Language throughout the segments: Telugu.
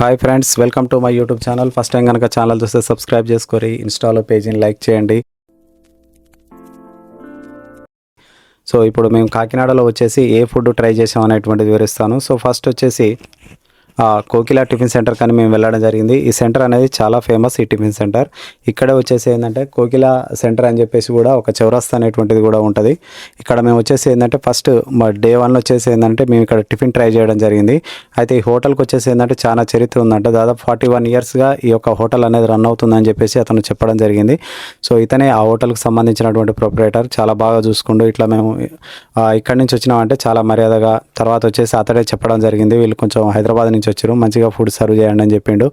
Hi friends welcome to my YouTube channel first time కనుక ఛానల్ చూస్తే సబ్స్క్రైబ్ చేసుకోరి ఇన్స్టాలో పేజీని లైక్ చేయండి. సో ఇప్పుడు మేము కాకినాడలో వచ్చేసి ఏ ఫుడ్ ట్రై చేసాం అనేటువంటిది వివరిస్తాను. సో ఫస్ట్ వచ్చేసి కోకిల టిఫిన్ సెంటర్ కానీ మేము వెళ్ళడం జరిగింది. ఈ సెంటర్ అనేది చాలా ఫేమస్ ఈ టిఫిన్ సెంటర్. ఇక్కడ వచ్చేసి ఏంటంటే కోకిల సెంటర్ అని చెప్పేసి కూడా ఒక చౌరస్తా అనేటువంటిది కూడా ఉంటుంది. ఇక్కడ మేము వచ్చేసి ఏంటంటే ఫస్ట్ మా డే వన్ వచ్చేసి ఏంటంటే మేము ఇక్కడ టిఫిన్ ట్రై చేయడం జరిగింది. అయితే ఈ హోటల్కి వచ్చేసి ఏంటంటే చాలా చరిత్ర ఉందంట. దాదాపు ఫార్టీ వన్ ఇయర్స్గా ఈ యొక్క హోటల్ అనేది రన్ అవుతుందని చెప్పేసి అతను చెప్పడం జరిగింది. సో ఇతనే ఆ హోటల్కి సంబంధించినటువంటి ప్రొపరేటర్. చాలా బాగా చూసుకుంటూ ఇట్లా మేము ఇక్కడి నుంచి వచ్చినామంటే చాలా మర్యాదగా తర్వాత వచ్చేసి అతడే చెప్పడం జరిగింది. వీళ్ళు కొంచెం హైదరాబాద్ నుంచి వచ్చారు. మంచిగా ఫుడ్ సర్వ్ చేయండి అని చెప్పిండు.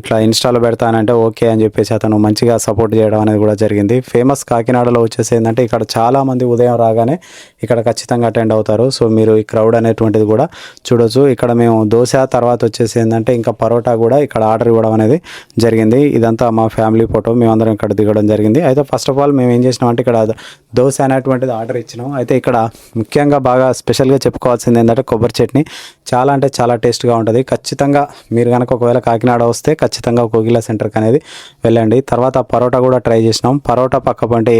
ఇట్లా ఇన్స్టాలో పెడతానంటే ఓకే అని చెప్పేసి అతను మంచిగా సపోర్ట్ చేయడం అనేది కూడా జరిగింది. ఫేమస్ కాకినాడలో వచ్చేసి ఏంటంటే ఇక్కడ చాలామంది ఉదయం రాగానే ఇక్కడ ఖచ్చితంగా అటెండ్ అవుతారు. సో మీరు ఈ క్రౌడ్ అనేటువంటిది కూడా చూడొచ్చు. ఇక్కడ మేము దోశ తర్వాత వచ్చేసి ఏంటంటే ఇంకా పరోటా కూడా ఇక్కడ ఆర్డర్ ఇవ్వడం అనేది జరిగింది. ఇదంతా మా ఫ్యామిలీ ఫోటో మేమందరం ఇక్కడ దిగడం జరిగింది. అయితే ఫస్ట్ ఆఫ్ ఆల్ మేము ఏం చేసినామంటే ఇక్కడ దోశ అనేటువంటిది ఆర్డర్ ఇచ్చినాం. అయితే ఇక్కడ ముఖ్యంగా బాగా స్పెషల్గా చెప్పుకోవాల్సింది ఏంటంటే కొబ్బరి చట్నీ. చాలా అంటే చాలా టేస్ట్గా ఉంటుంది. ఖచ్చితంగా మీరు కనుక ఒకవేళ కాకినాడ వస్తే ఖచ్చితంగా కోగిలా సెంటర్కి అనేది వెళ్ళండి. తర్వాత పరోటా కూడా ట్రై చేసినాం. పరోటా పక్క పంటి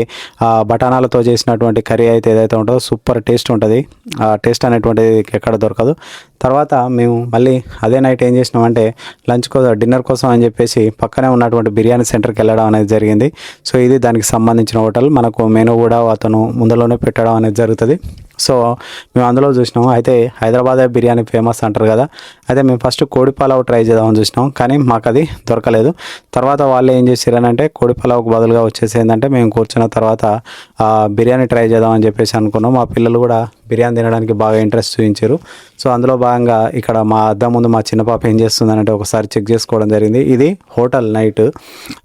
బఠానాలతో చేసినటువంటి కర్రీ అయితే ఏదైతే ఉంటుందో సూపర్ టేస్ట్ ఉంటుంది. ఆ టేస్ట్ అనేటువంటిది ఎక్కడ దొరకదు. తర్వాత మేము మళ్ళీ అదే నైట్ ఏం చేసినామంటే లంచ్ కోసం డిన్నర్ కోసం అని చెప్పేసి పక్కనే ఉన్నటువంటి బిర్యానీ సెంటర్కి వెళ్ళడం అనేది జరిగింది. సో ఇది దానికి సంబంధించిన హోటల్. మనకు మెనూ కూడా అతను ముందులోనే పెట్టడం అనేది జరుగుతుంది. సో మేము అందులో చూసినాం. అయితే హైదరాబాద్ బిర్యానీ ఫేమస్ అంటారు కదా. అయితే మేము ఫస్ట్ కోడి పలావ్ ట్రై చేద్దామని చూసినాం. కానీ మాకు అది దొరకలేదు. తర్వాత వాళ్ళు ఏం చేశారనంటే కోడి పలావ్కు బదులుగా వచ్చేసి ఏంటంటే మేము కూర్చున్న తర్వాత బిర్యానీ ట్రై చేద్దామని చెప్పేసి అనుకున్నాం. మా పిల్లలు కూడా బిర్యానీ తినడానికి బాగా ఇంట్రెస్ట్ చూపించారు. సో అందులో భాగంగా ఇక్కడ మా అద్దం ముందు మా చిన్న పాప ఏం చేస్తుందనంటే ఒకసారి చెక్ చేసుకోవడం జరిగింది. ఇది హోటల్ నైట్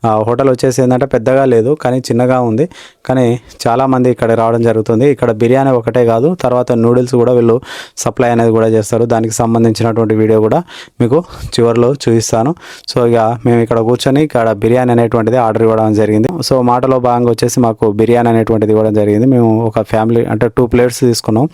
ఆ, హోటల్ వచ్చేసి ఏంటంటే పెద్దగా లేదు కానీ చిన్నగా ఉంది. కానీ చాలామంది ఇక్కడ రావడం జరుగుతుంది. ఇక్కడ బిర్యానీ ఒకటే కాదు తర్వాత నూడిల్స్ కూడా వీళ్ళు సప్లై అనేది కూడా చేస్తారు. దానికి సంబంధించినటువంటి వీడియో కూడా మీకు చివరిలో చూపిస్తాను. సో ఇక మేము ఇక్కడ కూర్చొని ఇక్కడ బిర్యానీ అనేటువంటిది ఆర్డర్ ఇవ్వడం జరిగింది. సో మాటలో భాగంగా వచ్చేసి మాకు బిర్యానీ అనేటువంటిది ఇవ్వడం జరిగింది. మేము ఒక ఫ్యామిలీ అంటే టూ ప్లేట్స్ తీసుకున్నాం.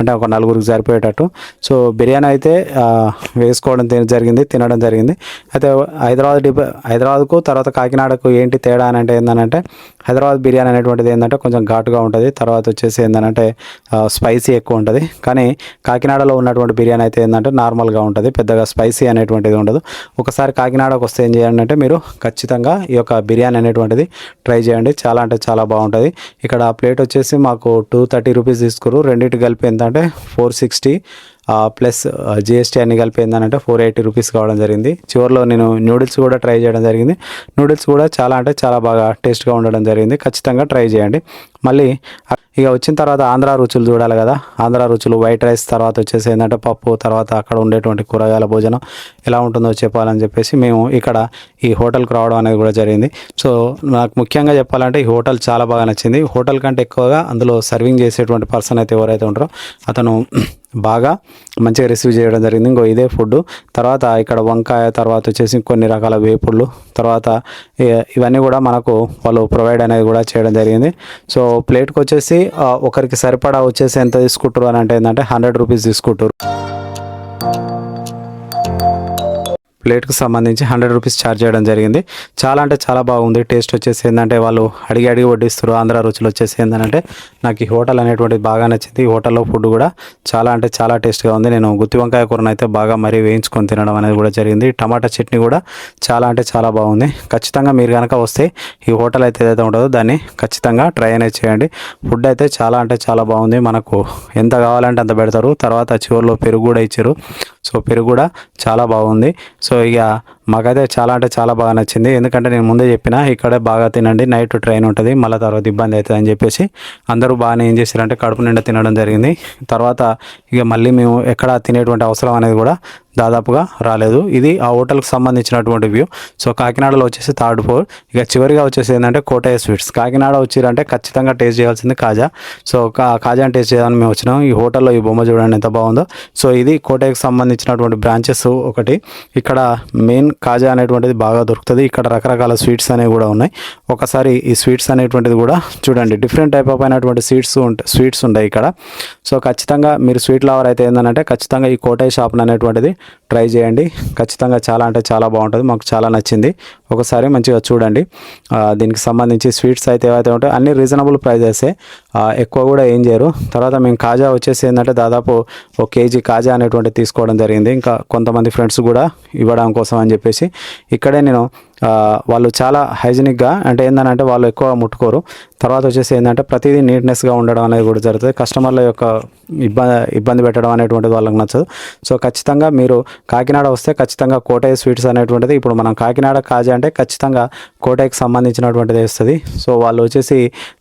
అంటే ఒక నలుగురికి సరిపోయేటట్టు. సో బిర్యానీ అయితే వేసుకోవడం తిన- జరిగింది తినడం జరిగింది. అయితే హైదరాబాద్ డిప హైదరాబాద్కు తర్వాత కాకినాడకు ఏంటి తేడా అని అంటే ఏంటంటే హైదరాబాద్ బిర్యానీ అనేటువంటిది ఏంటంటే కొంచెం ఘాటుగా ఉంటుంది. తర్వాత వచ్చేసి ఏంటంటే స్పైసీ ఎక్కువ ఉంటుంది. కానీ కాకినాడలో ఉన్నటువంటి బిర్యానీ అయితే ఏంటంటే నార్మల్గా ఉంటుంది. పెద్దగా స్పైసీ అనేటువంటిది ఉండదు. ఒకసారి కాకినాడకు వస్తే ఏం చేయండి అంటే మీరు ఖచ్చితంగా ఈ యొక్క బిర్యానీ అనేటువంటిది ట్రై చేయండి. చాలా అంటే చాలా బాగుంటుంది. ఇక్కడ ప్లేట్ వచ్చేసి మాకు టూ థర్టీ రూపీస్ తీసుకురు. రెండింటి కలిపి ఎంత అంటే ఫోర్ సిక్స్టీ ప్లస్ జిఎస్టీ అన్ని కలిపి ఏంటంటే ఫోర్ ఎయిటీ రూపీస్ కావడం జరిగింది. చివరిలో నేను నూడిల్స్ కూడా ట్రై చేయడం జరిగింది. నూడిల్స్ కూడా చాలా అంటే చాలా బాగా టేస్ట్గా ఉండడం జరిగింది. ఖచ్చితంగా ట్రై చేయండి. మళ్ళీ ఇక వచ్చిన తర్వాత ఆంధ్ర రుచులు చూడాలి కదా. ఆంధ్ర రుచులు వైట్ రైస్ తర్వాత వచ్చేసి ఏంటంటే పప్పు తర్వాత అక్కడ ఉండేటువంటి కూరగాయల భోజనం ఎలా ఉంటుందో చెప్పాలని చెప్పేసి మేము ఇక్కడ ఈ హోటల్కి రావడం అనేది కూడా జరిగింది. సో నాకు ముఖ్యంగా చెప్పాలంటే ఈ హోటల్ చాలా బాగా నచ్చింది. హోటల్ కంటే ఎక్కువగా అందులో సర్వింగ్ చేసేటువంటి పర్సన్ అయితే ఎవరైతే ఉంటారో అతను బాగా మంచిగా రిసీవ్ చేయడం జరిగింది. ఇంకో ఇదే ఫుడ్. తర్వాత ఇక్కడ వంకాయ తర్వాత వచ్చేసి కొన్ని రకాల వేపుళ్ళు తర్వాత ఇ- ఇవన్నీ కూడా మనకు వాళ్ళు ప్రొవైడ్ అనేది కూడా చేయడం జరిగింది. సో ప్లేట్కి వచ్చేసి ఒకరికి సరిపడా వచ్చేసి ఎంత తీసుకుంటారు అని అంటే ఏంటంటే హండ్రెడ్ రూపీస్ తీసుకుంటారు ప్లేట్కి సంబంధించి హండ్రెడ్ రూపీస్ ఛార్జ్ చేయడం జరిగింది. చాలా అంటే చాలా బాగుంది. టేస్ట్ వచ్చేసి ఏంటంటే వాళ్ళు అడిగి అడిగి వడ్డిస్తారు ఆంధ్ర రుచులు వచ్చేసి ఏంటంటే నాకు ఈ హోటల్ అనేటువంటిది బాగా నచ్చింది. ఈ హోటల్లో ఫుడ్ కూడా చాలా అంటే చాలా టేస్ట్గా ఉంది. నేను గుత్తి వంకాయ కూరను అయితే బాగా మరీ వేయించుకొని తినడం అనేది కూడా జరిగింది. టమాటా చట్నీ కూడా చాలా అంటే చాలా బాగుంది. ఖచ్చితంగా మీరు కనుక వస్తే ఈ హోటల్ అయితే ఏదైతే ఉంటుందో దాన్ని ఖచ్చితంగా ట్రై అనేది చేయండి. ఫుడ్ అయితే చాలా అంటే చాలా బాగుంది. మనకు ఎంత కావాలంటే అంత పెడతారు. తర్వాత చివరిలో పెరుగు కూడా ఇచ్చారు. సో పెరుగు కూడా చాలా బాగుంది. సో ఇక మాకైతే చాలా అంటే చాలా బాగా నచ్చింది. ఎందుకంటే నేను ముందే చెప్పిన ఇక్కడే బాగా తినండి నైట్ ట్రైన్ ఉంటుంది మళ్ళీ తర్వాత ఇబ్బంది అవుతుంది అని చెప్పేసి అందరూ బాగానే ఏం చేశారంటే కడుపు నిండా తినడం జరిగింది. తర్వాత ఇక మళ్ళీ మేము ఎక్కడ తినేటువంటి అవసరం అనేది కూడా దాదాపుగా రాలేదు. ఇది ఆ హోటల్కి సంబంధించినటువంటి వ్యూ. సో కాకినాడలో వచ్చేసి థర్డ్ ఫ్లోర్. ఇక చివరిగా వచ్చేసి ఏంటంటే కోటయ్య స్వీట్స్. కాకినాడ వచ్చిరంటే ఖచ్చితంగా టేస్ట్ చేయాల్సింది కాజా. సో కా కాజాని టేస్ట్ చేయాలని మేము వచ్చినాం. ఈ హోటల్లో ఈ బొమ్మ చూడండి ఎంత బాగుందో. సో ఇది కోటయ్యకి సంబంధించినటువంటి బ్రాంచెస్ ఒకటి. ఇక్కడ మెయిన్ కాజా అనేటువంటిది బాగా దొరుకుతుంది. ఇక్కడ రకరకాల స్వీట్స్ అనేవి కూడా ఉన్నాయి. ఒకసారి ఈ స్వీట్స్ అనేటువంటిది కూడా చూడండి. డిఫరెంట్ టైప్ ఆఫ్ అయినటువంటి స్వీట్స్ ఉంటాయి స్వీట్స్ ఉంటాయి ఇక్కడ. సో ఖచ్చితంగా మీరు స్వీట్ లవర్ అయితే ఏంటంటే ఖచ్చితంగా ఈ కోటై షాప్ అనేటువంటిది ట్రై చేయండి. ఖచ్చితంగా చాలా అంటే చాలా బాగుంటుంది. మాకు చాలా నచ్చింది. ఒకసారి మంచిగా చూడండి. దీనికి సంబంధించి స్వీట్స్ అయితే ఏవైతే ఉంటాయో అన్ని రీజనబుల్ ప్రైజెసే ఎక్కువ కూడా ఏం చేయరు. తర్వాత మేము కాజా వచ్చేసి ఏంటంటే దాదాపు ఒక కేజీ కాజా అనేటువంటి తీసుకోవడం జరిగింది. ఇంకా కొంతమంది ఫ్రెండ్స్ కూడా ఇవ్వడం కోసం అని చెప్పేసి ఇక్కడే నేను వాళ్ళు చాలా హైజీనిక్గా అంటే ఏంటంటే వాళ్ళు ఎక్కువ ముట్టుకోరు. తర్వాత వచ్చేసి ఏంటంటే ప్రతిదీ నీట్నెస్గా ఉండడం అనేది కూడా జరుగుతుంది. కస్టమర్ల యొక్క ఇబ్బంది ఇబ్బంది పెట్టడం అనేటువంటిది వాళ్ళకి నచ్చదు. సో ఖచ్చితంగా మీరు కాకినాడ వస్తే ఖచ్చితంగా కోటయ్య స్వీట్స్ అనేటువంటిది ఇప్పుడు మనం కాకినాడ కాజా అంటే ఖచ్చితంగా కోటయ్యకి సంబంధించినటువంటిది వస్తుంది. సో వాళ్ళు వచ్చేసి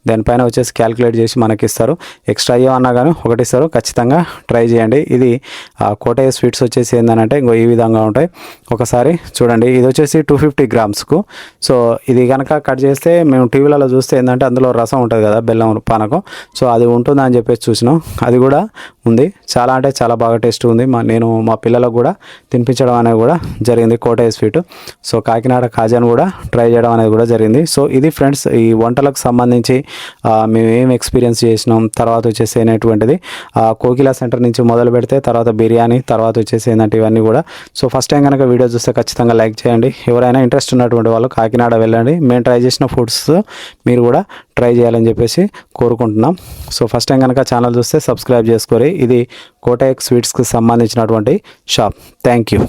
దానిపైన వచ్చేసి క్యాలిక్యులేట్ చేసి మనకి ఇస్తారు ఎక్స్ట్రా అయ్యో అన్నా కానీ ఒకటి ఇస్తారు ఖచ్చితంగా ట్రై చేయండి. ఇది కోటయ్య స్వీట్స్ వచ్చేసి ఏంటంటే ఇంకో ఈ విధంగా ఉంటాయి. ఒకసారి చూడండి. ఇది వచ్చేసి టూ ఫిఫ్టీ గ్రామ్. గ్రామ్స్కు సో ఇది కనుక కట్ చేస్తే మేము టీవీలలో చూస్తే ఏంటంటే అందులో రసం ఉంటుంది కదా బెల్లం పానకం. సో అది ఉంటుందని చెప్పేసి చూసినాం. అది కూడా ఉంది. చాలా అంటే చాలా బాగా టేస్ట్ ఉంది. మా నేను మా పిల్లలకు కూడా తినిపించడం అనేది కూడా జరిగింది కోటయ్య స్వీట్ సో కాకినాడ కాజాను కూడా ట్రై చేయడం అనేది కూడా జరిగింది. సో ఇది ఫ్రెండ్స్ ఈ వంటలకు సంబంధించి మేము ఏం ఎక్స్పీరియన్స్ చేసినాం తర్వాత వచ్చేసి అనేటువంటిది ఆ, కోకిలా సెంటర్ నుంచి మొదలు పెడితే తర్వాత బిర్యానీ తర్వాత వచ్చేసి ఏంటంటే ఇవన్నీ కూడా. సో ఫస్ట్ టైం కనుక వీడియో చూస్తే ఖచ్చితంగా లైక్ చేయండి. ఎవరైనా ఇంట్రెస్ట్ ఉన్నటువంటి వాళ్ళు కాకినాడ వెళ్ళండి. మేము ట్రై చేసిన ఫుడ్స్ మీరు కూడా ట్రై చేయాలని చెప్పేసి కోరుకుంటున్నాం. సో ఫస్ట్ టైం కనుక ఛానల్ చూస్తే సబ్స్క్రైబ్ చేసుకోరి. ఇది కోటెక్ స్వీట్స్కి సంబంధించినటువంటి షాప్. Thank you.